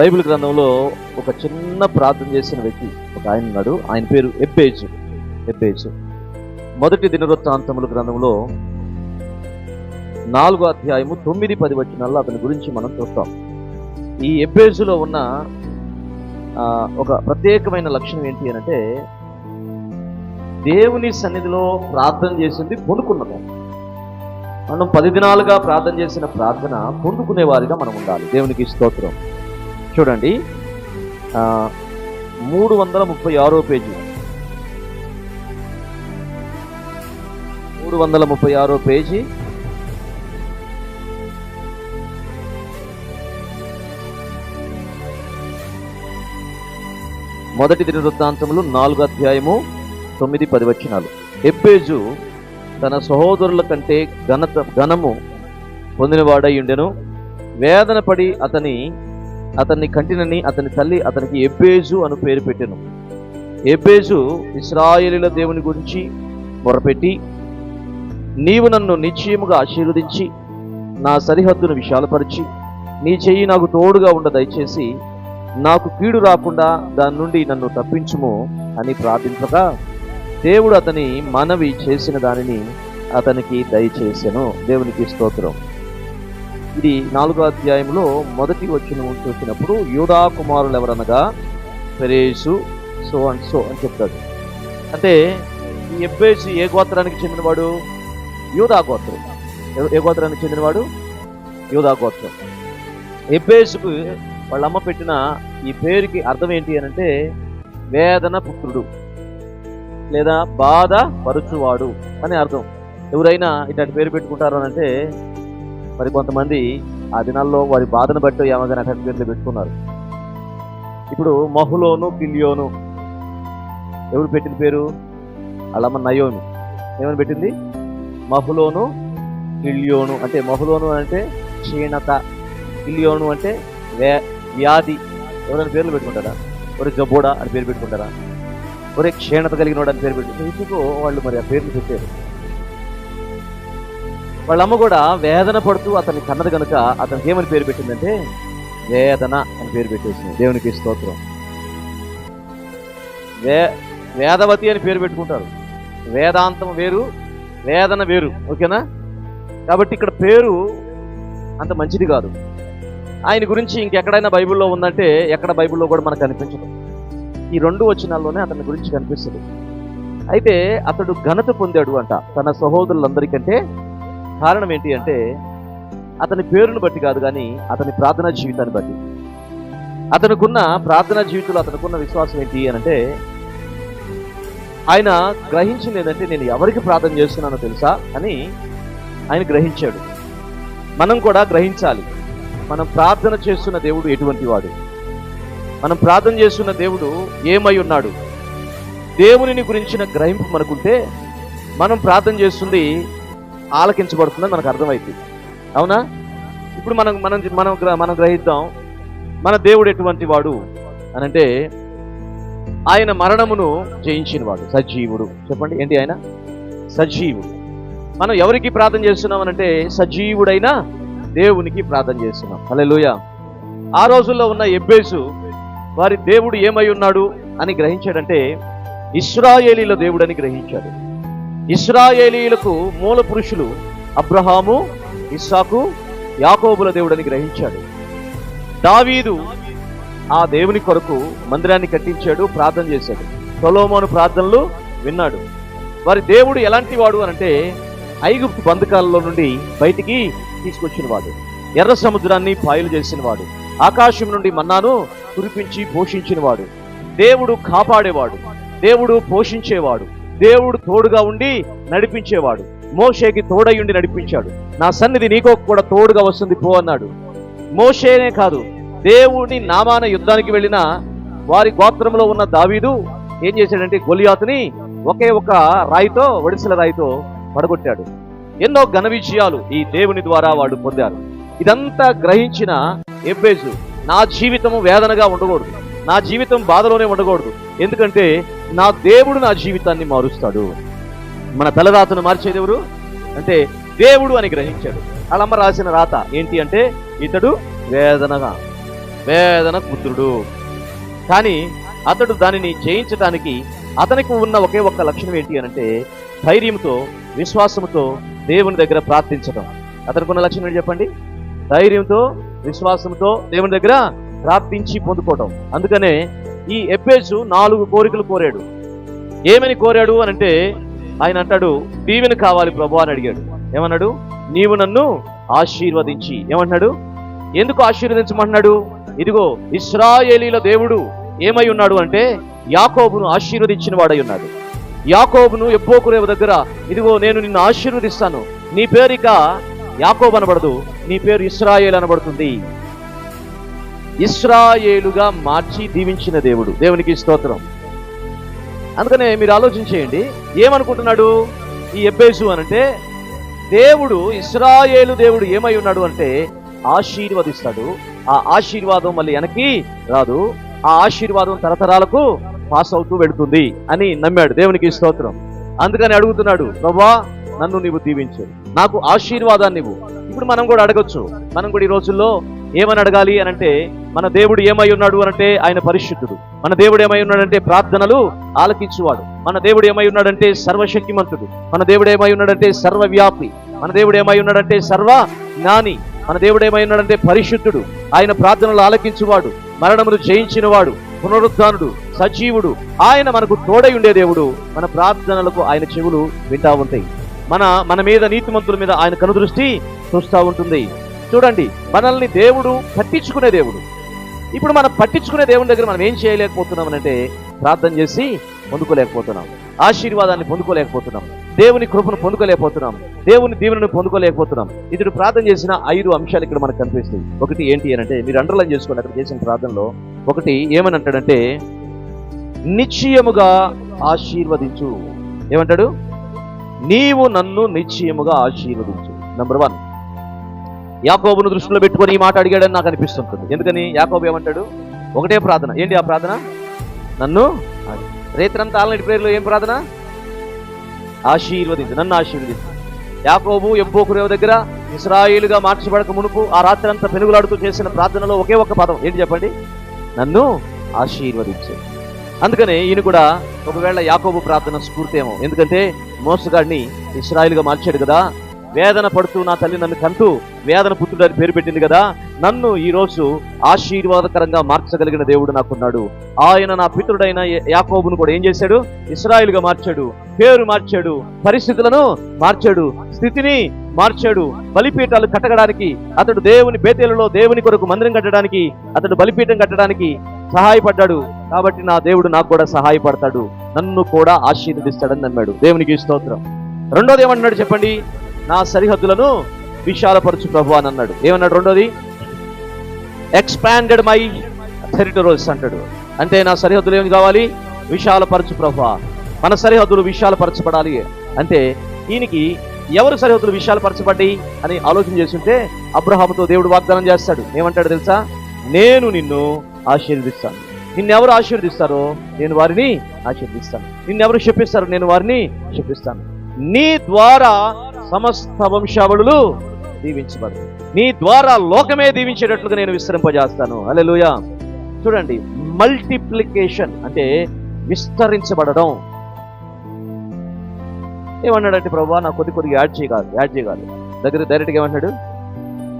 Bible గ్రంథంలో ఒక చిన్న ప్రార్థన చేసిన వ్యక్తి ఒక ఆయన ఉన్నాడు. ఆయన పేరు ఎబ్బేజు. ఎబ్బేజు. మొదటి దినవృత్తాంతముల గ్రంథంలో నాలుగో అధ్యాయము తొమ్మిది పది వచ్చినాల్లో అతని గురించి మనం చూస్తాం. ఈ ఎబ్బేజులో ఉన్న ఒక ప్రత్యేకమైన లక్షణం ఏంటి అంటే దేవుని సన్నిధిలో ప్రార్థన చేసింది పొందుకున్నది మనం పది దినాలుగా ప్రార్థన చేసిన ప్రార్థన పొందుకునే వారిగా మనం ఉండాలి. దేవునికి స్తోత్రం. చూడండి. మూడు వందల ముప్పై ఆరో పేజీ. మూడు వందల ముప్పై ఆరో పేజీ. మొదటి దినవృత్తాంతములు నాలుగు అధ్యాయము తొమ్మిది పది వచనాలు. ఎబ్బేజు తన సహోదరుల కంటే ఘనత ఘనము పొందినవాడై ఉండెను. వేదన పడి అతని అతన్ని కంటినని అతని తల్లి అతనికి ఎబ్బేజు అని పేరు పెట్టెను. ఎబ్బేజు ఇస్రాయేలీల దేవుని గురించి మొరపెట్టి నీవు నన్ను నిశ్చయముగా ఆశీర్వదించి నా సరిహద్దును విశాలపరిచి నీ చెయ్యి నాకు తోడుగా ఉండ దయచేసి నాకు కీడు రాకుండా దాని నుండి నన్ను తప్పించుము అని ప్రార్థించగా దేవుడు అతని మనవి చేసిన దానిని అతనికి దయచేసెను. దేవునికి స్తోత్రం. ఇది నాలుగో అధ్యాయంలో మొదటి వచ్చిన చూసినప్పుడు యూడా కుమారులు ఎవరనగా పెరేసు సో అండ్ సో అని చెప్తాడు. అంటే ఈ ఎబ్బేసు ఏ గోత్రానికి చెందినవాడు? యూదా గోత్రం. ఏ- గోత్రానికి చెందినవాడు? యూదా గోత్రం. ఎబ్బేసుకు వాళ్ళ అమ్మ పెట్టిన ఈ పేరుకి అర్థం ఏంటి అని అంటే వేదన పుత్రుడు లేదా బాధ పరుచువాడు అని అర్థం. ఎవరైనా ఇట్లాంటి పేరు పెట్టుకుంటారు అని అంటే మరి కొంతమంది ఆ దినాల్లో వారి బాధను బట్టి ఏమైనా అట్లాంటి పేర్లు పెట్టుకున్నారు. ఇప్పుడు మహులోను కిలియోను ఎవరు పెట్టిన పేరు? వాళ్ళమ్మ నయోమి. ఏమని పెట్టింది? మహులోను పిలియోను అంటే మహులోను అంటే క్షీణత. పిల్లియోను అంటే వ్యా వ్యాధి. ఎవరైనా పేర్లు పెట్టుకుంటారా? ఒరే జబ్బోడా అని పేరు పెట్టుకుంటారా? ఒరే క్షీణత కలిగినోడు అని పేరు పెట్టుకుంటారు? ఇందుకు వాళ్ళు మరి ఆ పేర్లు పెట్టారు. వాళ్ళ అమ్మ కూడా వేదన పడుతూ అతన్ని కన్నది కనుక అతనికి ఏమని పేరు పెట్టిందంటే వేదన అని పేరు పెట్టేసింది. దేవునికి స్తోత్రం. వే వేదవతి అని పేరు పెట్టుకుంటారు. వేదాంతం వేరు వేదన వేరు. ఓకేనా? కాబట్టి ఇక్కడ పేరు అంత మంచిది కాదు. ఆయన గురించి ఇంకెక్కడైనా బైబిల్లో ఉందంటే ఎక్కడ బైబిల్లో కూడా మనకు కనిపించదు. ఈ రెండు వచనాల్లోనే అతని గురించి కనిపిస్తుంది. అయితే అతడు ఘనత పొందాడు అంట. తన సహోదరులందరికంటే కారణం ఏంటి అంటే అతని పేరును బట్టి కాదు కానీ అతని ప్రార్థనా జీవితాన్ని బట్టి. అతనుకున్న ప్రార్థనా జీవితంలో అతనుకున్న విశ్వాసం ఏంటి అని అంటే ఆయన గ్రహించింది ఏంటంటే నేను ఎవరికి ప్రార్థన చేస్తున్నానో తెలుసా అని ఆయన గ్రహించాడు. మనం కూడా గ్రహించాలి. మనం ప్రార్థన చేస్తున్న దేవుడు ఎటువంటి వాడు? మనం ప్రార్థన చేస్తున్న దేవుడు ఏమై ఉన్నాడు? దేవునిని గురించిన గ్రహింపు మనకుంటే మనం ప్రార్థన చేస్తుంది ఆలకించబడుతుందని మనకు అర్థమవుతుంది అవునా? ఇప్పుడు మనం మనం మనం మనం గ్రహిద్దాం మన దేవుడు ఎటువంటి వాడు అని అంటే ఆయన మరణమును జయించినవాడు సజీవుడు. చెప్పండి ఏంటి ఆయన? సజీవుడు. మనం ఎవరికి ప్రార్థన చేస్తున్నామనంటే సజీవుడైన దేవునికి ప్రార్థన చేస్తున్నాం. హల్లెలూయ. ఆ రోజుల్లో ఉన్న ఎబ్బేసు వారి దేవుడు ఏమై ఉన్నాడు అని గ్రహించాడంటే ఇస్రాయేలీల దేవుడని గ్రహించాడు. ఇస్రాయేలీలకు మూల పురుషులు అబ్రహాము ఇస్సాకు యాకోబుల దేవుడని గ్రహించాడు. దావీదు ఆ దేవుని కొరకు మందిరాన్ని కట్టించాడు ప్రార్థన చేశాడు. సొలోమోను ప్రార్థనలు విన్నాడు. వారి దేవుడు ఎలాంటి వాడు అనంటే ఐగుప్తు బంధకాలలో నుండి బయటికి తీసుకొచ్చిన వాడు. ఎర్ర సముద్రాన్ని పాయలు చేసిన వాడు. ఆకాశం నుండి మన్నాను కురిపించి పోషించినవాడు దేవుడు కాపాడేవాడు. దేవుడు పోషించేవాడు. దేవుడు తోడుగా ఉండి నడిపించేవాడు. మోషేకి తోడయుండి నడిపించాడు. నా సన్నిధి నీకో కూడా తోడుగా వస్తుంది పో అన్నాడు. మోషేనే కాదు దేవుని నామాన యుద్ధానికి వెళ్ళిన వారి గోత్రంలో ఉన్న దావీదు ఏం చేశాడంటే గొలియాతుని ఒకే ఒక రాయితో ఒడిసెల రాయితో పడగొట్టాడు. ఎన్నో ఘన విజయాలు ఈ దేవుని ద్వారా వాడు పొందారు. ఇదంతా గ్రహించిన ఎబ్బేజు నా జీవితం వేదనగా ఉండకూడదు. నా జీవితం బాధలోనే ఉండకూడదు. ఎందుకంటే నా దేవుడు నా జీవితాన్ని మారుస్తాడు. మన తలరాతను మార్చేది ఎవరు? అంటే దేవుడు అని గ్రహించాడు. అలమ్మ రాసిన రాత ఏంటి అంటే ఇతడు వేదనగా వేదన పుత్రుడు. కానీ అతడు దానిని జయించటానికి అతనికి ఉన్న ఒకే ఒక్క లక్షణం ఏంటి అంటే ధైర్యంతో విశ్వాసంతో దేవుని దగ్గర ప్రార్థించడం అతనికి ఉన్న లక్షణం ఏంటి చెప్పండి? ధైర్యంతో విశ్వాసంతో దేవుని దగ్గర ప్రార్థించి పొందుకోవడం అందుకనే ఈ ఎబ్బేసు నాలుగు కోరికలు కోరాడు. ఏమని కోరాడు అని అంటే ఆయన అంటాడు దీవెన కావాలి ప్రభు అని అడిగాడు. ఏమన్నాడు? నీవు నన్ను ఆశీర్వదించి. ఏమన్నాడు ఎందుకు ఆశీర్వదించమన్నాడు ఇదిగో ఇస్రాయేలీల దేవుడు ఏమై ఉన్నాడు అంటే యాకోబును ఆశీర్వదించిన వాడై ఉన్నాడు. యాకోబును ఎబ్బోకురేవు దగ్గర ఇదిగో నేను నిన్ను ఆశీర్వదిస్తాను. నీ పేరు ఇక యాకోబు అనబడదు నీ పేరు ఇస్రాయేల్ అనబడుతుంది. ఇస్రాయేలుగా మార్చి దీవించిన దేవుడు. దేవునికి స్తోత్రం. అందుకనే మీరు ఆలోచించేయండి ఏమనుకుంటున్నాడు ఈ ఎబ్బేసు అనంటే దేవుడు ఇస్రాయేలు దేవుడు ఏమై ఉన్నాడు అంటే ఆశీర్వదిస్తాడు. ఆ ఆశీర్వాదం మళ్ళీ వెనక్కి రాదు. ఆ ఆశీర్వాదం తరతరాలకు పాస్ అవుతూ వెళుతుంది అని నమ్మాడు దేవునికి స్తోత్రం. అందుకని అడుగుతున్నాడు ప్రభా నన్ను నీవు దీవించు. నాకు ఆశీర్వాదాన్ని ఇవ్వు. ఇప్పుడు మనం కూడా అడగొచ్చు. మనం కూడా ఈ రోజుల్లో ఏమని అడగాలి అని అంటే మన దేవుడు ఏమై ఉన్నాడు అనంటే ఆయన పరిశుద్ధుడు. మన దేవుడు ఏమై ఉన్నాడంటే ప్రార్థనలు ఆలకించువాడు. మన దేవుడు ఏమై ఉన్నాడంటే సర్వశక్తిమంతుడు. మన దేవుడు ఏమై ఉన్నాడంటే సర్వవ్యాపి. మన దేవుడు ఏమై ఉన్నాడంటే సర్వ జ్ఞాని మన దేవుడు ఏమై ఉన్నాడంటే పరిశుద్ధుడు. ఆయన ప్రార్థనలు ఆలకించువాడు. మరణమును జయించినవాడు. పునరుద్ధానుడు. సజీవుడు. ఆయన మనకు తోడై ఉండే దేవుడు. మన ప్రార్థనలకు ఆయన చెవులు వింటా ఉంటాయి. మన మన మీద నీతిమంతుల మీద ఆయన కనుదృష్టి చూస్తూ ఉంటుంది. చూడండి మనల్ని దేవుడు పట్టించుకునే దేవుడు. ఇప్పుడు మనం పట్టించుకునే దేవుని దగ్గర మనం ఏం చేయలేకపోతున్నాం అంటే ప్రార్థన చేసి పొందుకోలేకపోతున్నాం. ఆశీర్వాదాన్ని పొందుకోలేకపోతున్నాం. దేవుని కృపను పొందుకోలేకపోతున్నాం. దేవుని దీవెనను పొందుకోలేకపోతున్నాం. ఇతడు ప్రార్థన చేసిన ఐదు అంశాలు ఇక్కడ మనకు కనిపిస్తాయి. ఒకటి ఏంటి అని అంటే మీరు అండర్లైన్ చేసుకోండి అక్కడ చేసిన ప్రార్థనలో. ఒకటి ఏమని అంటాడంటే నిశ్చయముగా ఆశీర్వదించు. ఏమంటాడు? నీవు నన్ను నిశ్చయముగా ఆశీర్వదించు. నంబర్ వన్ యాకోబును దృష్టిలో పెట్టుకొని ఈ మాట అడిగాడని నాకు అనిపిస్తుంటుంది. ఎందుకని? యాకోబు ఏమంటాడు? ఒకటే ప్రార్థన. ఏంటి ఆ ప్రార్థన? నన్ను రేత్రంతా ఆల్నైట్ ప్రేయర్లో ఏం ప్రార్థన? ఆశీర్వదించు. నన్ను ఆశీర్వదించు. యాకోబు ఎంపోకురేవ దగ్గర ఇస్రాయిలుగా మార్చబడక మునుపు ఆ రాత్రి అంతా పెనుగులాడుతూ చేసిన ప్రార్థనలో ఒకే ఒక్క పదం. ఏంటి చెప్పండి? నన్ను ఆశీర్వదించు. అందుకనే ఈయన కూడా ఒకవేళ యాకోబు ప్రార్థన స్ఫూర్తేమో. ఎందుకంటే మోసగాడిని ఇస్రాయిల్గా మార్చాడు కదా. వేదన పడుతూ నా తల్లి నన్ను కంటూ వేదన పుత్రుడని పేరు పెట్టింది కదా నన్ను ఈ రోజు ఆశీర్వాదకరంగా మార్చగలిగిన దేవుడు నాకున్నాడు. ఆయన నా పితృడైన యాకోబును కూడా ఏం చేశాడు? ఇస్రాయిల్గా మార్చాడు పేరు మార్చాడు పరిస్థితులను మార్చాడు స్థితిని మార్చాడు బలిపీఠాలు కట్టడానికి అతడు దేవుని బేతేలలో దేవుని కొరకు మందిరం కట్టడానికి అతడు బలిపీఠం కట్టడానికి సహాయపడ్డాడు. కాబట్టి నా దేవుడు నాకు కూడా సహాయపడతాడు. నన్ను కూడా ఆశీర్వదిస్తాడని నమ్మాడు. దేవునికి స్తోత్రం. రెండోది ఏమంటున్నాడు చెప్పండి? నా సరిహద్దులను విశాలపరచు ప్రభు అని అన్నాడు. ఏమన్నాడు రెండోది? ఎక్స్పాండెడ్ మై టెరిటరీస్ అంటాడు. అంటే నా సరిహద్దులు ఏమి కావాలి? విశాలపరచు ప్రభు. మన సరిహద్దులు విశాలపరచబడాలి. అంటే ఈయనకి ఎవరు సరిహద్దులు విశాలపరచబడ్డాయి అని ఆలోచన చేస్తుంటే అబ్రహాముతో దేవుడు వాగ్దానం చేస్తాడు. ఏమంటాడు తెలుసా? నేను నిన్ను ఆశీర్వదిస్తాను. నిన్నెవరు ఆశీర్వదిస్తారో నేను వారిని ఆశీర్దిస్తాను నిన్నెవరు శపిస్తారో నేను వారిని శపిస్తాను. నీ ద్వారా సమస్త వంశావళులు దీవించబడు నీ ద్వారా లోకమే దీవించేటట్లుగా నేను విస్తరింపజేస్తాను. అలెలుయ చూడండి మల్టిప్లికేషన్ అంటే విస్తరించబడడం. ఏమన్నాడంటే ప్రభు నా కొద్ది కొద్దిగా యాడ్ చేయగాలి యాడ్ చేయగాలి దగ్గర డైరెక్ట్గా ఏమన్నాడు?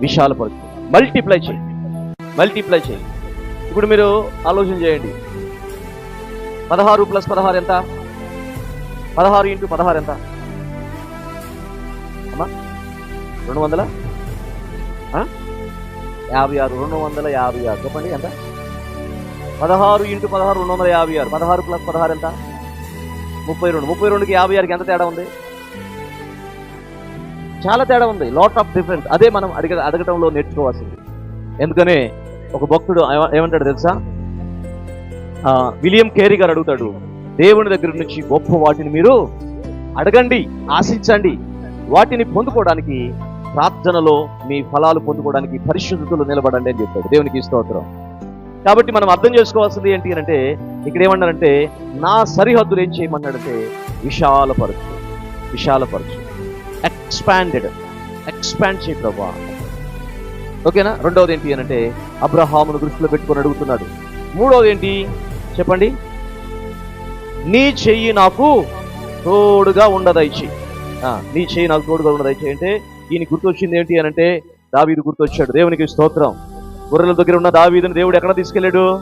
విశాలపరచు. మల్టిప్లై చేయి. మల్టిప్లై చేయి. ఇప్పుడు మీరు ఆలోచన చేయండి. పదహారు ప్లస్ పదహారు ఎంత? పదహారు ఇంటూ పదహారు ఎంత? రెండు వందల? యాభై ఆరు రెండు వందల యాభై ఆరు. చెప్పండి ఎంత? పదహారు ఇంటూ పదహారు రెండు వందల యాభై ఆరు. పదహారు ప్లస్ పదహారు ఎంత? ముప్పై రెండు. ముప్పై రెండుకి యాభై ఆరుకి ఎంత తేడా ఉంది? చాలా తేడా ఉంది. లాట్ ఆఫ్ డిఫరెన్స్ అదే మనం అడిగ అడగటంలో నేర్చుకోవాల్సింది. ఎందుకనే ఒక భక్తుడు ఏమంటాడు తెలుసా? ఆ, విలియం కేరీ గారు అడుగుతాడు దేవుని దగ్గర నుంచి గొప్ప వాటిని మీరు అడగండి ఆశించండి. వాటిని పొందుకోవడానికి ప్రార్థనలో మీ ఫలాలు పొందుకోవడానికి పరిశుద్ధతలు నిలబడండి అని చెప్పాడు. దేవునికి స్తోత్రం. కాబట్టి మనం అర్థం చేసుకోవాల్సింది ఏంటి అంటే ఇక్కడ ఏమన్నారంటే నా సరిహద్దులు ఏం చేయమన్నాడంటే విశాలపరచు. విశాలపరచు. ఎక్స్పాండెడ్ ఎక్స్పాండ్ చేయి ప్రభా. ఓకేనా? రెండవది ఏంటి అని అంటే అబ్రహామును దృష్టిలో పెట్టుకొని అడుగుతున్నాడు. మూడవది ఏంటి? చెప్పండి. నీ చెయ్యి నాకు తోడుగా ఉండదైచి నీ చెయ్యి నాకు తోడుగా ఉండదైచి అంటే ఈయన గుర్తొచ్చింది ఏంటి అని అంటే దావీదు గుర్తొచ్చాడు. దేవునికి స్తోత్రం. గొర్రెల దగ్గర ఉన్న దావీదుని దేవుడు ఎక్కడ తీసుకెళ్ళాడు?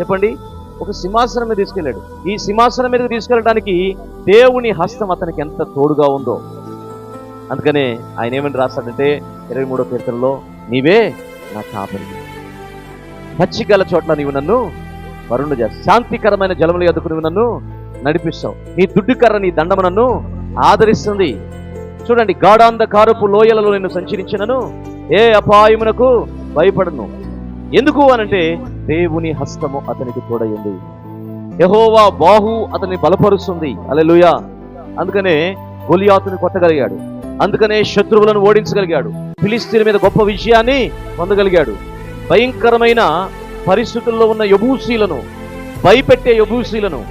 చెప్పండి. ఒక సింహాసనం మీద తీసుకెళ్ళాడు. ఈ సింహాసనం మీద తీసుకెళ్ళడానికి దేవుని హస్తం అతనికి ఎంత తోడుగా ఉందో. అందుకనే ఆయన ఏమని రాస్తాడంటే ఇరవై మూడో కీర్తనలో నీవే నా కాపరి. పచ్చిగల చోట్ల నీవు నన్ను వరుణ చేస్తావు. శాంతికరమైన జలములు ఎదుకు నువ్వు నన్ను నడిపిస్తావు. నీ దుడ్డుకర్ర నీ దండము నన్ను ఆదరిస్తుంది. చూడండి గాఢాంధకారపు లోయలలో నేను సంచరించినను. ఏ అపాయమునకు భయపడను. ఎందుకు అనంటే దేవుని హస్తము అతనికి తోడయింది యహోవా బాహు అతన్ని బలపరుస్తుంది. అలెలుయా అందుకనే గొలియాతుని కొట్టగలిగాడు. అందుకనే శత్రువులను ఓడించగలిగాడు. ఫిలిస్తీన్ మీద గొప్ప విజయాన్ని పొందగలిగాడు. భయంకరమైన పరిస్థితుల్లో ఉన్న యబూసీలను భయపెట్టే యబూసీలను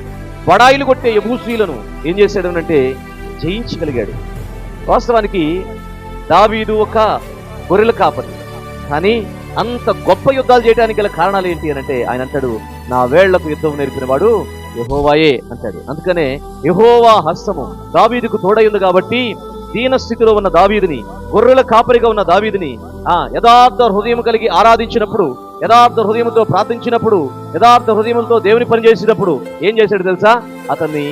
బడాయిలు కొట్టే యబూసీలను ఏం చేశాడు అంటే జయించగలిగాడు. వాస్తవానికి దావీదు ఒక గొర్రెల కాపరి. కానీ అంత గొప్ప యుద్ధాలు చేయడానికి గల కారణాలు ఏంటి అని అంటే ఆయన అంటాడు నా వేళ్ళకు యుద్ధం నేర్పినవాడు యహోవాయే అంటాడు. అందుకనే యహోవా హస్తము దావీదుకు తోడైంది కాబట్టి దీన స్థితిలో ఉన్న దావీదిని గొర్రెల కాపరిగా ఉన్న దావీదిని ఆ యథార్థ హృదయం కలిగి ఆరాధించినప్పుడు యథార్థ హృదయంతో ప్రార్థించినప్పుడు యథార్థ హృదయంతో దేవుని పనిచేసినప్పుడు ఏం చేశాడు తెలుసా? అతన్ని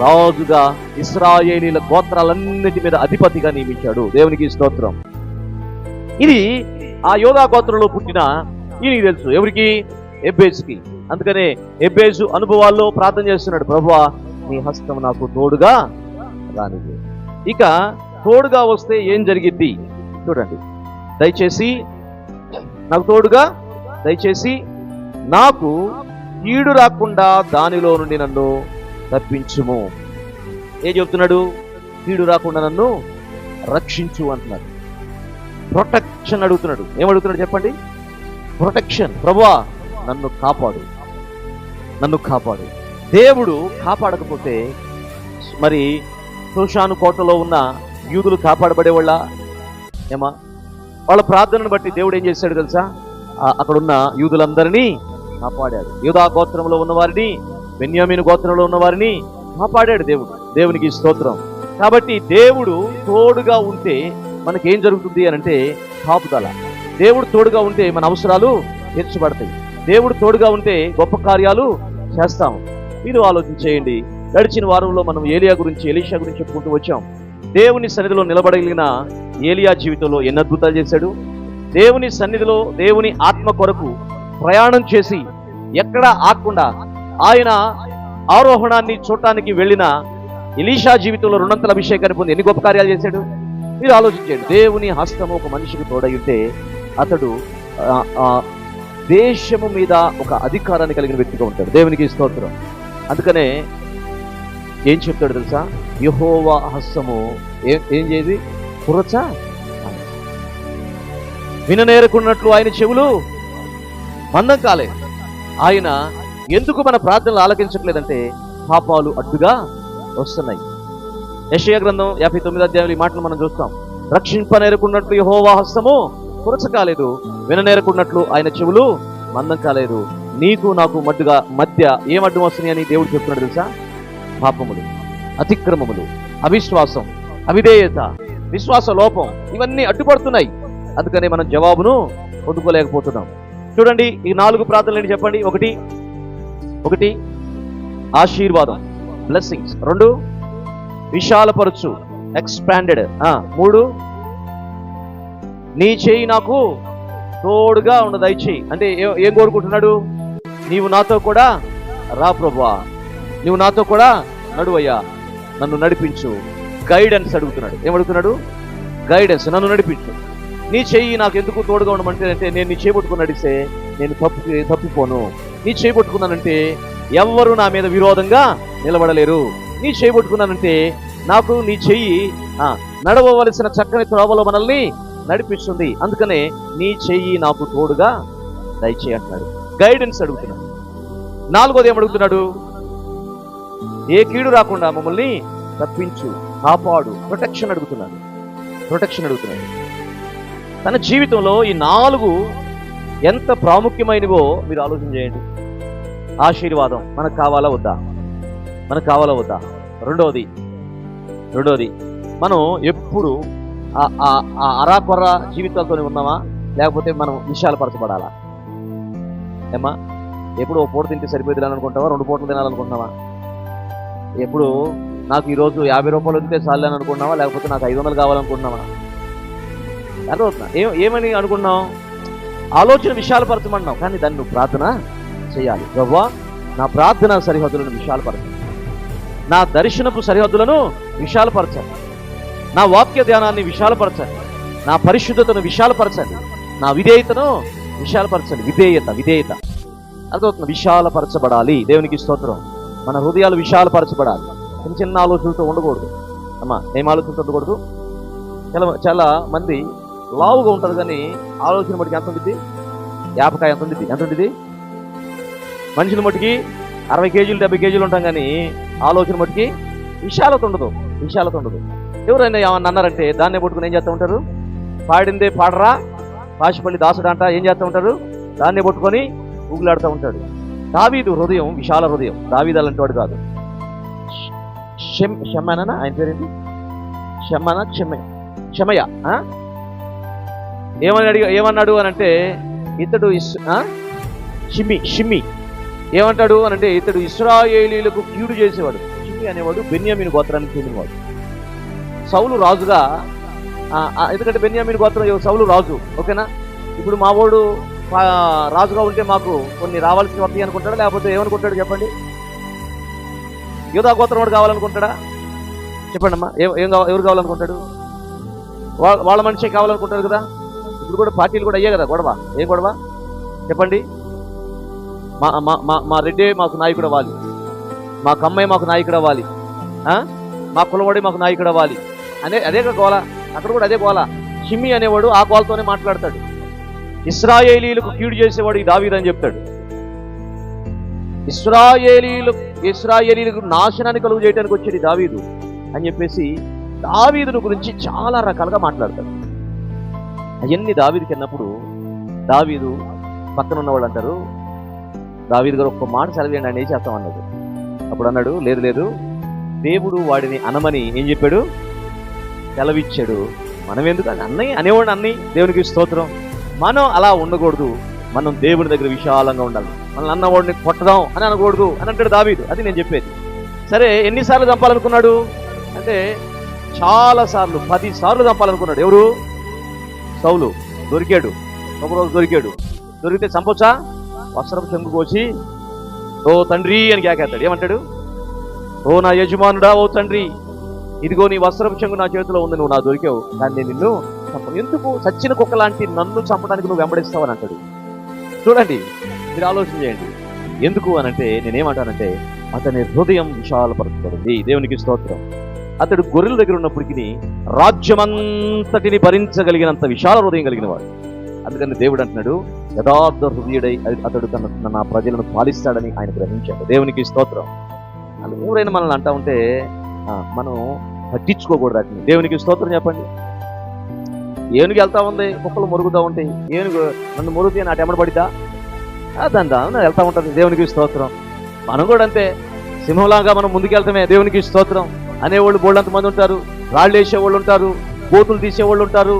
రాజుగా ఇస్రాయేలీల గోత్రాలన్నిటి మీద అధిపతిగా నియమించాడు. దేవునికి స్తోత్రం. ఇది ఆ యోగా గోత్రంలో పుట్టిన ఈయన తెలుసు. ఎవరికి? ఎబ్బేసుకి. అందుకనే ఎబ్బేసు అనుభవాల్లో ప్రార్థన చేస్తున్నాడు. ప్రభువా నీ హస్తం నాకు తోడుగా రానిది ఇక తోడుగా వస్తే ఏం జరిగిద్ది? చూడండి. దయచేసి నాకు తోడుగా దయచేసి నాకు కీడు రాకుండా దానిలో నుండి నన్ను తప్పించుము. ఏం చెప్తున్నాడు? కీడు రాకుండా నన్ను రక్షించు అంటున్నాడు. ప్రొటెక్షన్ అడుగుతున్నాడు. ఏమడుగుతున్నాడు చెప్పండి? ప్రొటెక్షన్. ప్రభువా నన్ను కాపాడు. నన్ను కాపాడు. దేవుడు కాపాడకపోతే మరి శోషాను కోటలో ఉన్న యూదులు కాపాడబడేవాళ్ళ? ఏమా? వాళ్ళ ప్రార్థనను బట్టి దేవుడు ఏం చేశాడు తెలుసా? అక్కడున్న యూదులందరినీ కాపాడాడు. యూదా గోత్రంలో ఉన్న వారిని బెన్యామీను గోత్రంలో ఉన్న వారిని కాపాడాడు దేవుడు. దేవునికి స్తోత్రం. కాబట్టి దేవుడు తోడుగా ఉంటే మనకేం జరుగుతుంది అని అంటే కాపుదల. దేవుడు తోడుగా ఉంటే మన అవసరాలు తీర్చబడతాయి. దేవుడు తోడుగా ఉంటే గొప్ప కార్యాలు చేస్తాం మీరు ఆలోచన చేయండి. గడిచిన వారంలో మనం ఏలియా గురించి ఎలీషా గురించి చెప్పుకుంటూ వచ్చాం. దేవుని సన్నిధిలో నిలబడగలిగిన ఏలియా జీవితంలో ఎన్ని అద్భుతాలు చేశాడు? దేవుని సన్నిధిలో దేవుని ఆత్మ కొరకు ప్రయాణం చేసి ఎక్కడా ఆగకుండా ఆయన ఆరోహణాన్ని చూడటానికి వెళ్ళిన ఇలీషా జీవితంలో రెండంతల అభిషేకాన్ని పొంది ఎన్ని గొప్ప కార్యాలు చేశాడు? మీరు ఆలోచించండి. దేవుని హస్తము ఒక మనిషికి తోడై అతడు ఆ, దేశము మీద ఒక అధికారాన్ని కలిగిన వ్యక్తిగా ఉంటాడు. దేవునికి స్తోత్రం. అందుకనే ఏం చెప్తాడు తెలుసా? యహోవా హస్తము ఏం ఏం చేయది? కురచ? విననేరకున్నట్లు ఆయన చెవులు మందం కాలేదు ఆయన ఎందుకు మన ప్రార్థనలు ఆలకించట్లేదంటే పాపాలు అడ్డుగా వస్తున్నాయి. యశయ గ్రంథం యాభై తొమ్మిది అధ్యాయులు ఈ మాటలు మనం చూస్తాం. రక్షింపనేరుకున్నట్లు యహోవా హస్తము కురచ కాలేదు విననేరుకున్నట్లు ఆయన చెవులు మందం కాలేదు. నీకు నాకు మడ్డుగా మధ్య ఏం అడ్డు వస్తున్నాయి అని దేవుడు చెప్తున్నాడు తెలుసా? పాపములు అతిక్రమములు అవిశ్వాసం అవిధేయత విశ్వాస లోపం ఇవన్నీ అడ్డుపడుతున్నాయి. అందుకనే మనం జవాబును పొందుకోలేకపోతున్నాం. చూడండి ఈ నాలుగు ప్రార్థనలు ఏంటి చెప్పండి? ఒకటి ఒకటి ఆశీర్వాదం బ్లెస్సింగ్స్ రెండు విశాలపరచు ఎక్స్పాండెడ్ మూడు నీ చేయి నాకు తోడుగా ఉన్న దయచేయి. అంటే ఏ- ఏం కోరుకుంటున్నాడు? నీవు నాతో కూడా రా ప్రభువా. నువ్వు నాతో కూడా నడువయ్యా నన్ను నడిపించు. గైడెన్స్ అడుగుతున్నాడు. ఏమడుగుతున్నాడు గైడెన్స్. నన్ను నడిపించు. నీ చెయ్యి నాకు ఎందుకు తోడుగా ఉండమంటే అంటే నేను నీ చేపట్టుకుని నడిస్తే నేను తప్పు తప్పిపోను. నీ చేయబట్టుకున్నానంటే ఎవ్వరు నా మీద విరోధంగా నిలబడలేరు. నీ చేయబట్టుకున్నానంటే నాకు నీ చెయ్యి ఆ, నడవవలసిన చక్కని త్రోవలో మనల్ని నడిపిస్తుంది. అందుకనే నీ చెయ్యి నాకు తోడుగా దయచేయి అంటున్నాడు. గైడెన్స్ అడుగుతున్నాడు. నాలుగోది ఏమడుగుతున్నాడు ఏ కీడు రాకుండా మమ్మల్ని తప్పించు కాపాడు ప్రొటెక్షన్ అడుగుతున్నాడు. ప్రొటెక్షన్ అడుగుతున్నాడు. తన జీవితంలో ఈ నాలుగు ఎంత ప్రాముఖ్యమైనవో మీరు ఆలోచన చేయండి. ఆశీర్వాదం మనకు కావాలా వద్దా? మనకు కావాలా వద్దా? రెండవది రెండవది మనం ఎప్పుడు ఆ- ఆ- ఆ అరాకొర జీవితాలతోనే ఉన్నామా? లేకపోతే మనం విషయాలు పరచబడాలా? ఏమ్మా ఎప్పుడు ఒక పూట తింటే సరిపోయి తినాలనుకుంటావా? రెండు పూటలు తినాలనుకుంటున్నావా? ఎప్పుడు నాకు ఈరోజు యాభై రూపాయలు ఉంటే చాలు అని అనుకున్నావా? లేకపోతే నాకు ఐదు వందలు కావాలనుకుంటున్నావా? అర్థమవుతున్నా ఏం ఏమని అనుకున్నావు? ఆలోచన విశాలపరచమన్నావు కానీ దాన్ని నువ్వు ప్రార్థన చేయాలి. ప్రభా నా ప్రార్థన సరిహద్దులను విశాలపరచండి నా దర్శనపు సరిహద్దులను విశాలపరచండి నా వాక్య ధ్యానాన్ని విశాలపరచండి నా పరిశుద్ధతను విశాలపరచండి నా విధేయతను విశాలపరచండి విధేయత విధేయత. అర్థమవుతుంది? విశాలపరచబడాలి దేవునికి స్తోత్రం. మన హృదయాలు విశాలపరచబడాలి చిన్న చిన్న ఆలోచనలతో ఉండకూడదు. అమ్మా ఏం ఆలోచనతో ఉండకూడదు? చాలా చాలా మంది లావుగా ఉంటారు కానీ ఆలోచన మటుకు ఎంత ఉంటుంది యాపకాయ ఎంత ఉంటుంది ఎంత ఉంటుంది మనుషుల మటుకి అరవై కేజీలు డెబ్బై కేజీలు ఉంటాం కానీ ఆలోచన మటుకి విశాలత ఉండదు. విశాలత ఉండదు. ఎవరైనా ఏమన్నా అన్నారంటే దాన్ని పట్టుకుని ఏం చేస్తూ ఉంటారు? పాడిందే పాడరా? పాశిపల్లి దాసుడు అంట ఏం చేస్తూ ఉంటారు? దాన్ని పట్టుకొని ఊగులాడుతూ ఉంటాడు. దావీదు హృదయం విశాల హృదయం. దావీదు అలాంటి కాదు. షెమ్ షమ్మనా? ఆయన పేరేంటి? షమ్మన? క్షమ క్షమయ ఏమని అడిగా ఏమన్నాడు అని అంటే ఇతడు ఇస్ ఆ? షిమ్మి షిమ్మి ఏమంటాడు అని అంటే ఇతడు ఇస్రాయేలీలకు కీడు చేసేవాడు. షిమ్మి అనేవాడు బెన్యామిన్ గోత్రానికి చెందినవాడు. సౌలు రాజుగా ఎందుకంటే బెన్యామిన్ గోత్రం సౌలు రాజు. ఓకేనా? ఇప్పుడు మా వాడు రాజుగా ఉంటే మాకు కొన్ని రావాల్సిన వస్తాయి అనుకుంటాడా? లేకపోతే ఏమనుకుంటాడు చెప్పండి? యోధా గోత్రం వాడు కావాలనుకుంటాడా? చెప్పండి అమ్మా ఏం ఎవరు కావాలనుకుంటాడు? వాళ్ళ వాళ్ళ మనిషే కావాలనుకుంటారు కదా? ఇప్పుడు కూడా పార్టీలు కూడా అయ్యే కదా గొడవ? ఏం గొడవ? చెప్పండి. మా మా మా మా రెడ్డి మాకు నాయకుడు అవ్వాలి. మా కమ్మాయి మాకు నాయకుడు అవ్వాలి. ఆ? మా కులవాడి మాకు నాయకుడు అవ్వాలి. అనే అదే కదా గోల. అక్కడ కూడా అదే గోల. షిమ్మి అనేవాడు ఆ గోలతోనే మాట్లాడతాడు. ఇస్రాయేలీలకు కీడు చేసేవాడు ఈ దావీదు అని చెప్తాడు. ఇస్రాయేలీలు ఇస్రాయేలీలకు నాశనాన్ని కలుగు చేయడానికి వచ్చేది దావీదు అని చెప్పేసి దావీదుని గురించి చాలా రకాలుగా మాట్లాడతాడు. అవన్నీ దావీదికి వెళ్ళినప్పుడు దావీదు పక్కన ఉన్నవాళ్ళు అంటారు దావీదు గారు ఒక్క మాట సెలవేయండి అని చేస్తాం అన్నాడు. అప్పుడు అన్నాడు లేదు లేదు దేవుడు వాడిని అనమని ఏం చెప్పాడు? సెలవిచ్చాడు. మనం ఎందుకు అని అన్నయ్య అనేవాడు అన్నయ్య దేవునికి స్తోత్రం. మనం అలా ఉండకూడదు. మనం దేవుని దగ్గర విశాలంగా ఉండాలి. మనం అన్నవాడిని కొట్టదాం అని అనకూడదు అని అంటాడు దావీదు. అది నేను చెప్పేది. సరే ఎన్నిసార్లు చంపాలనుకున్నాడు? అంటే చాలా సార్లు పది సార్లు చంపాలనుకున్నాడు. ఎవరు? సౌలు దొరికాడు. ఒకరోజు దొరికాడు. దొరికితే చంపొచ్చా? వస్త్రపు చెంగు కోసి ఓ తండ్రి అని కేకేస్తాడు. ఏమంటాడు? ఓ నా యజమానుడా ఓ తండ్రి ఇదిగో నీ వస్త్రపు చెంగు నా చేతిలో ఉంది నువ్వు నా దొరికావు. కానీ నేను నిన్ను చంపను. ఎందుకు చచ్చిన కుక్క లాంటి నన్ను చంపడానికి నువ్వు వెంబడిస్తావని అంటాడు. చూడండి మీరు ఆలోచన చేయండి. ఎందుకు అనంటే నేనేమంటానంటే అతని హృదయం విశాలపరచబడింది. దేవునికి స్తోత్రం. అతడు గొర్రెల దగ్గర ఉన్నప్పటికీ రాజ్యమంతటిని భరించగలిగినంత విశాల హృదయం కలిగిన వాడు. అందుకని దేవుడు అంటున్నాడు యథార్థ హృదయుడై అతడు తన తన నా ప్రజలను పాలిస్తాడని ఆయన గ్రహించాడు. దేవునికి స్తోత్రం. ఎవరైనా మనల్ని అంటా ఉంటే మనం పట్టించుకోకూడదు అట్ని దేవునికి స్తోత్రం చెప్పండి. ఏనుగు వెళ్తా ఉంది కుక్కలు మురుగుతూ ఉంటాయి. ఏనుగు నన్ను మురుగుతే నా టెమడ దాని దాని వెళ్తా ఉంటుంది. దేవునికి స్తోత్రం. మనం కూడా అంతే. సింహంలాగా మనం ముందుకెళ్తామే. దేవునికి స్తోత్రం. అనేవాళ్ళు బోళ్ళంత మంది ఉంటారు రాళ్ళు వేసేవాళ్ళు ఉంటారు కోతులు తీసేవాళ్ళు ఉంటారు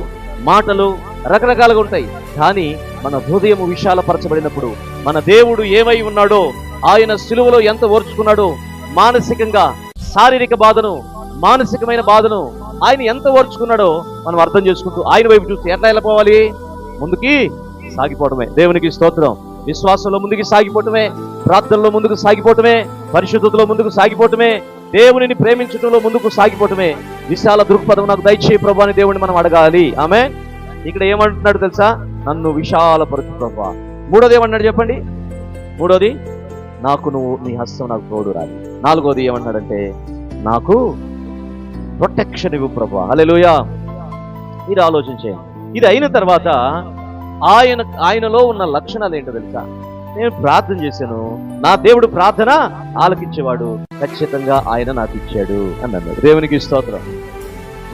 మాటలు రకరకాలుగా ఉంటాయి. కానీ మన హృదయం విశాలపరచబడినప్పుడు మన దేవుడు ఏమై ఉన్నాడో ఆయన సిలువలో ఎంత ఓర్చుకున్నాడో మానసికంగా శారీరక బాధను మానసికమైన బాధను ఆయన ఎంత ఓర్చుకున్నాడో మనం అర్థం చేసుకుంటూ ఆయన వైపు చూస్తే ఎట్లా వెళ్ళిపోవాలి? ముందుకి సాగిపోవడమే దేవునికి స్తోత్రం. విశ్వాసంలో ముందుకు సాగిపోవటమే ప్రార్థనలో ముందుకు సాగిపోవటమే పరిశుద్ధతలో ముందుకు సాగిపోవటమే దేవునిని ప్రేమించడంలో ముందుకు సాగిపోవటమే విశాల దృక్పథం. నాకు దయచేయి ప్రభు అని దేవుని మనం అడగాలి. ఆమె ఇక్కడ ఏమంటున్నాడు తెలుసా? నన్ను విశాలపరచు ప్రభా. మూడోది ఏమన్నాడు చెప్పండి? మూడోది నాకు నువ్వు నీ హస్తం నాకు తోడు రాలి నాలుగోది ఏమన్నాడంటే నాకు ప్రొటెక్షన్ ఇవ్వు ప్రభా. అలెలుయా మీరు ఆలోచించేయండి ఇది అయిన తర్వాత ఆయన ఆయనలో ఉన్న లక్షణాలు ఏంటో తెలుసా? నేను ప్రార్థన చేశాను. నా దేవుడు ప్రార్థన ఆలకించేవాడు. ఖచ్చితంగా ఆయన నాకు ఇచ్చాడు అని అన్నాడు. దేవునికి స్తోత్రం.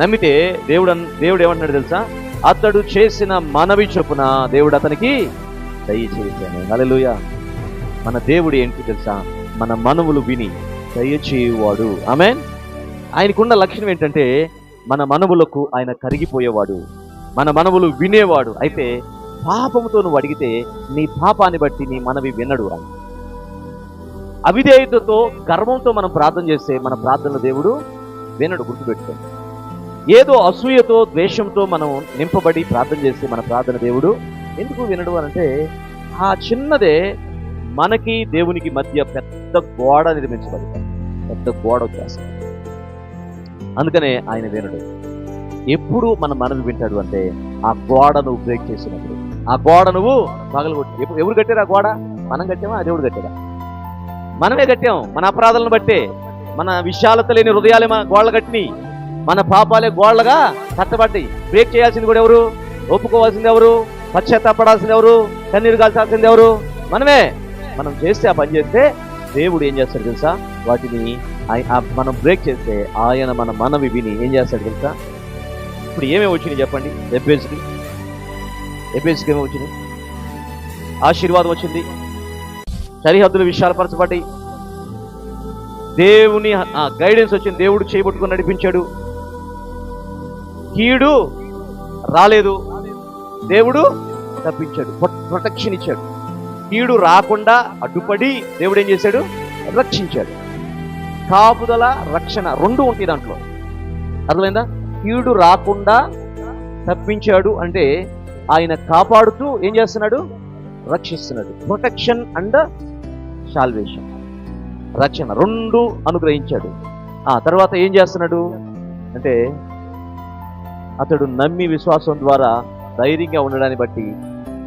నమ్మితే దేవుడు దేవుడు ఏమంటున్నాడు తెలుసా? అతడు చేసిన మనవి చొప్పున దేవుడు అతనికి దయచేశాను అలెలుయ మన దేవుడు ఏంటి తెలుసా? మన మనవులు విని దయచేయువాడు. ఆమె ఆయనకున్న లక్షణం ఏంటంటే మన మనవులకు ఆయన కరిగిపోయేవాడు. మన మనవులు వినేవాడు. అయితే పాపముతో నువ్వు అడిగితే నీ పాపాన్ని బట్టి నీ మనవి వినడు అని. అవిధేయతతో గర్వంతో మనం ప్రార్థన చేస్తే మన ప్రార్థనలు దేవుడు వినడు గుర్తుపెట్టుకో ఏదో అసూయతో ద్వేషంతో మనం నింపబడి ప్రార్థన చేస్తే మన ప్రార్థన దేవుడు ఎందుకు వినడు అని అంటే ఆ చిన్నదే మనకి దేవునికి మధ్య పెద్ద గోడ నిర్మించబడతాం పెద్ద గోడ వచ్చేస్తాం అందుకనే ఆయన వినడు. ఎప్పుడు మన మనవి వింటాడు అంటే ఆ గోడను బ్రేక్ చేసినప్పుడు. ఆ గోడ నువ్వు పగలగొట్టి ఎవరు కట్టారు ఆ గోడ? మనం కట్టామా? ఆ దేవుడు కట్టారా మనమే కట్టాం. మన అపరాధాలను బట్టే మన విశాలత లేని హృదయాలే మన గోడలు కట్టినాయి. మన పాపాలే గోడలుగా కట్టబడ్డాయి. బ్రేక్ చేయాల్సింది కూడా ఎవరు? ఒప్పుకోవాల్సింది ఎవరు? పశ్చాత్తాపడాల్సింది ఎవరు? కన్నీరు కాల్చాల్సింది ఎవరు? మనమే. మనం చేస్తే ఆ పని చేస్తే దేవుడు ఏం చేస్తాడు తెలుసా? వాటిని మనం బ్రేక్ చేస్తే ఆయన మన మనవి విని ఏం చేస్తాడు తెలుసా? ఇప్పుడు ఏమేమి వచ్చినాయి చెప్పండి? ఎబ్బేజ్కి ఎబ్బేజ్కి ఏమేమి వచ్చింది. ఆశీర్వాదం వచ్చింది. సరిహద్దులు విశాలపరచబడి దేవుని గైడెన్స్ వచ్చింది దేవుడు చేయబట్టుకుని నడిపించాడు. కీడు రాలేదు. దేవుడు తప్పించాడు ప్రొటెక్షన్ ఇచ్చాడు. కీడు రాకుండా అడ్డుపడి దేవుడు ఏం చేశాడు? రక్షించాడు. కాపుదల రక్షణ రెండు ఉంటాయి దాంట్లో. అర్థమైందా? కీడు రాకుండా తప్పించాడు అంటే ఆయన కాపాడుతూ ఏం చేస్తున్నాడు? రక్షిస్తున్నాడు. ప్రొటెక్షన్ అండ్ సాల్వేషన్ రక్షణ రెండు అనుగ్రహించాడు. ఆ తర్వాత ఏం చేస్తున్నాడు? అంటే అతడు నమ్మి విశ్వాసం ద్వారా ధైర్యంగా ఉండడాన్ని బట్టి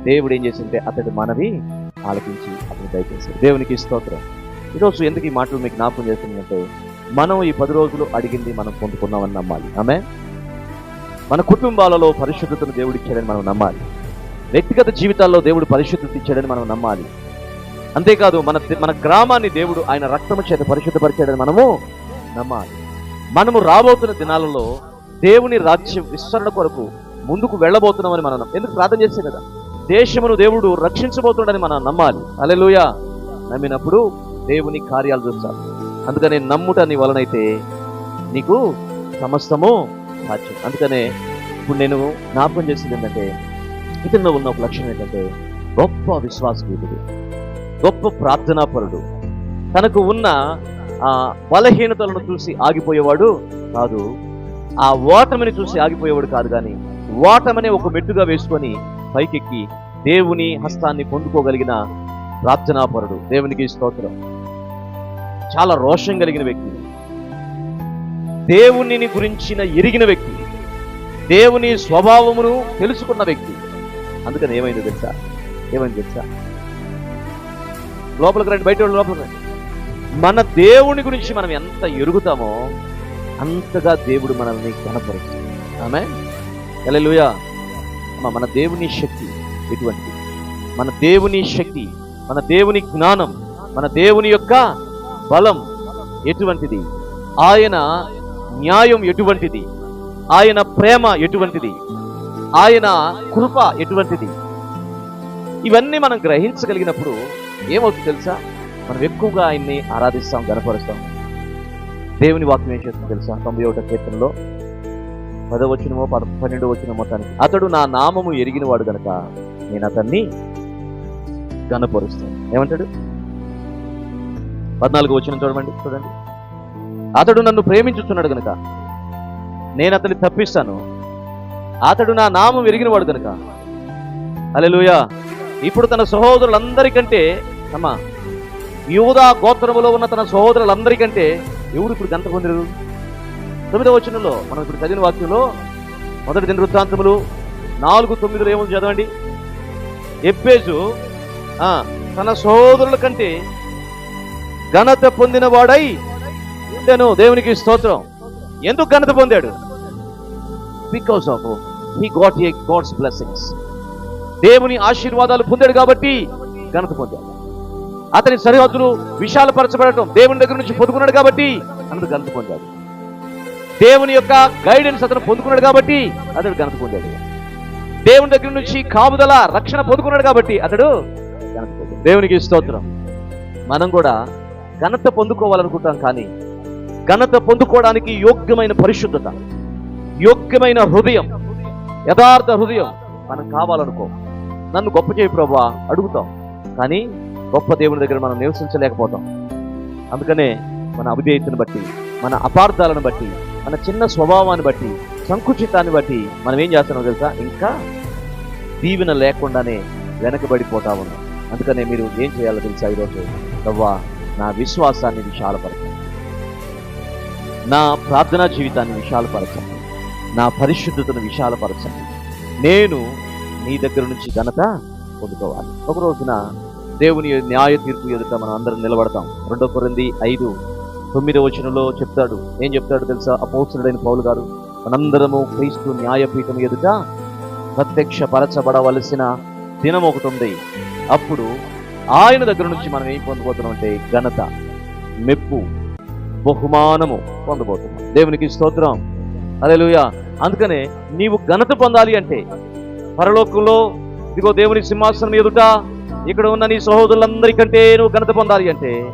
దేవుడు ఏం చేసింటే అతడు మనవి ఆలకించి అతను దయచేశాడు. దేవునికి స్తోత్రం. ఈరోజు ఎందుకు ఈ మాటలు మీకు జ్ఞాపకం చేస్తుందంటే మనం ఈ పది రోజులు అడిగింది మనం పొందుకున్నామని నమ్మాలి. ఆమె మన కుటుంబాలలో పరిశుద్ధతను దేవుడు ఇచ్చాడని మనం నమ్మాలి. వ్యక్తిగత జీవితాల్లో దేవుడు పరిశుద్ధత ఇచ్చాడని మనం నమ్మాలి. అంతేకాదు మన మన గ్రామాన్ని దేవుడు ఆయన రక్తము చేత పరిశుద్ధపరిచాడని మనము నమ్మాలి. మనము రాబోతున్న దినాలలో దేవుని రాజ్యం విస్తరణ కొరకు ముందుకు వెళ్ళబోతున్నామని మనం ఎందుకు ప్రార్థన చేస్తే కదా? దేశమును దేవుడు రక్షించబోతుండని మనం నమ్మాలి. అలెలుయ నమ్మినప్పుడు దేవుని కార్యాలు చూస్తాం. అందుకనే నమ్ముట నీ వలనైతే నీకు సమస్తము సాధ్యం అందుకనే ఇప్పుడు నేను జ్ఞాపకం చేసింది ఏంటంటే ఇతనిలో ఉన్న ఒక లక్షణం ఏంటంటే గొప్ప విశ్వాసవీరుడు గొప్ప ప్రార్థనాపరుడు. తనకు ఉన్న ఆ బలహీనతలను చూసి ఆగిపోయేవాడు కాదు. ఆ ఓటమిని చూసి ఆగిపోయేవాడు కాదు కానీ ఓటమనే ఒక మెట్టుగా వేసుకొని పైకెక్కి దేవుని హస్తాన్ని పొందుకోగలిగిన ప్రార్థనాపరుడు. దేవునికి స్తోత్రం. చాలా రోషం కలిగిన వ్యక్తి. దేవునిని గురించిన ఎరిగిన వ్యక్తి. దేవుని స్వభావమును తెలుసుకున్న వ్యక్తి. అందుకని ఏమైంది తెలుసా? ఏమైంది తెలుసా? లోపలికి రండి బయట వాళ్ళు లోపలికి రండి. మన దేవుని గురించి మనం ఎంత ఎరుగుతామో అంతగా దేవుడు మనల్ని కనపరుస్తుంది ఆమె ఎలలుయా మన దేవుని శక్తి ఎటువంటిది? మన దేవుని శక్తి మన దేవుని జ్ఞానం మన దేవుని యొక్క బలం ఎటువంటిది? ఆయన న్యాయం ఎటువంటిది? ఆయన ప్రేమ ఎటువంటిది? ఆయన కృప ఎటువంటిది? ఇవన్నీ మనం గ్రహించగలిగినప్పుడు ఏమవుతుంది తెలుసా? మనం ఎక్కువగా ఆయన్ని ఆరాధిస్తాం గనపరుస్తాం దేవుని వాక్యం ఏం చేస్తుంది తెలుసా? తొంభై ఒకటో కీర్తనలో పదవచనమో పద పన్నెండు వచ్చిన మొత్తానికి అతడు నా నామము ఎరిగినవాడు గనక నేను అతన్ని గనపరుస్తాను ఏమంటాడు? పద్నాలుగు వచ్చిన చూడమండి చూడండి. అతడు నన్ను ప్రేమించుచున్నాడు గనుక. నేను అతన్ని తప్పిస్తాను. అతడు నా నామం ఎరిగినవాడు గనుక. అలెలుయా ఇప్పుడు తన సహోదరులందరికంటే అమ్మా యూదా గోత్రములో ఉన్న తన సహోదరులందరికంటే ఎవరు ఇప్పుడు గంత పొందిరు తొమ్మిదవ వచనంలో మనం ఇప్పుడు చదివిన వాక్యంలో మొదటి దిన వృత్తాంతములు నాలుగు తొమ్మిదిలో ఏముంది చదవండి? ఎబ్బేజు తన సహోదరుల కంటే ఘనత పొందినవాడై వాడై దేవునికి స్తోత్రం. ఎందుకు ఘనత పొందాడు? Because of he got a god's blessings దేవుని ఆశీర్వాదాలు పొందాడు కాబట్టి ఘనత పొందాడు. అతని సరిహద్దులు విశాలపరచబడటం దేవుని దగ్గర నుంచి పొందుకున్నాడు కాబట్టి అతను ఘనత పొందాడు. దేవుని యొక్క గైడెన్స్ అతను పొందుకున్నాడు కాబట్టి అతడు ఘనత పొందాడు. దేవుని దగ్గర నుంచి కాపుదల రక్షణ పొందుకున్నాడు కాబట్టి అతడు ఘనత పొందాడు. దేవునికి స్తోత్రం. మనం కూడా ఘనత పొందుకోవాలనుకుంటాం కానీ ఘనత పొందుకోవడానికి యోగ్యమైన పరిశుద్ధత యోగ్యమైన హృదయం యథార్థ హృదయం మనం కావాలనుకో. నన్ను గొప్ప చేయి ప్రభా అడుగుతాం కానీ గొప్ప దేవుని దగ్గర మనం నివసించలేకపోతాం. అందుకనే మన అవిధేయతను బట్టి మన అపార్థాలను బట్టి మన చిన్న స్వభావాన్ని బట్టి సంకుచితాన్ని బట్టి మనం ఏం చేస్తున్నాం తెలుసా? ఇంకా దీవెన లేకుండానే వెనకబడిపోతా ఉన్నాం. అందుకనే మీరు ఏం చేయాలో తెలుసా ఈరోజు? ప్రవ్వా నా విశ్వాసాన్ని విశాలపరచండి. నా ప్రార్థనా జీవితాన్ని విశాలపరచండి. నా పరిశుద్ధతను విశాలపరచండి. నేను నీ దగ్గర నుంచి ఘనత పొందుకోవాలి. ఒక రోజున దేవుని న్యాయ తీర్పు ఎదుట మనం అందరం నిలబడతాం. రెండో కొరింది ఐదు తొమ్మిదవ వచనంలో చెప్తాడు. ఏం చెప్తాడు తెలుసా? అపోస్తుడైన పౌలు గారు మనందరము క్రీస్తు న్యాయపీఠం ఎదుట ప్రత్యక్షపరచబడవలసిన దినం ఒకటి ఉంది. అప్పుడు ఆయన దగ్గర నుంచి మనం ఏం పొందబోతున్నాం అంటే ఘనత మెప్పు బహుమానము పొందబోతున్నాం. దేవునికి స్తోత్రం. అలెలుయ అందుకనే నీవు ఘనత పొందాలి అంటే పరలోకంలో ఇదిగో దేవుని సింహాసనం ఎదుట ఇక్కడ ఉన్న నీ సహోదరులందరికంటే నువ్వు ఘనత పొందాలి అంటే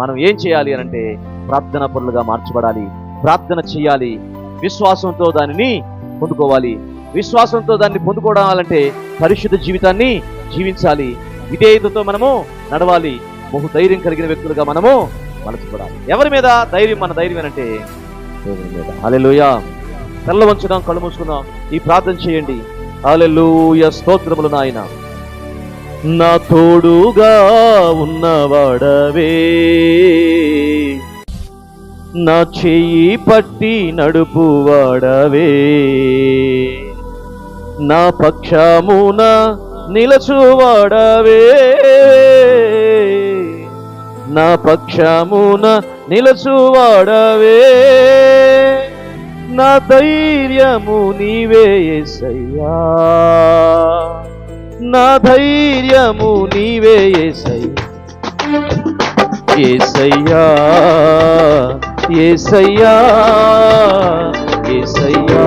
మనం ఏం చేయాలి అని అంటే ప్రార్థన పనులుగా మార్చబడాలి ప్రార్థన చేయాలి విశ్వాసంతో దానిని పొందుకోవాలి. విశ్వాసంతో దాన్ని పొందుకోవాలంటే పరిశుద్ధ జీవితాన్ని జీవించాలి. విధేయతతో మనము నడవాలి. బహు ధైర్యం కలిగిన వ్యక్తులుగా మనము మలచబడాలి. ఎవరి మీద ధైర్యం మన ధైర్యం అంటే దేవుని మీద. హల్లెలూయా. తెల్ల వంచుదాం కళ్ళు మూసుకుందాం. ఈ ప్రార్థన చేయండి. హల్లెలూయా. స్తోత్రములు నాయన. నా తోడుగా ఉన్నవాడవే. నా చెయ్యి పట్టి నడుపువాడవే. నా పక్షమున నిలచువాడవే. నా పక్షమున నిలచువాడవే. నా ధైర్యము నీవే సయ్యా నా ధైర్యము నీవే ఏసయ్యా. ఏసయ్యా ఏసయ్యా ఏసయ్యా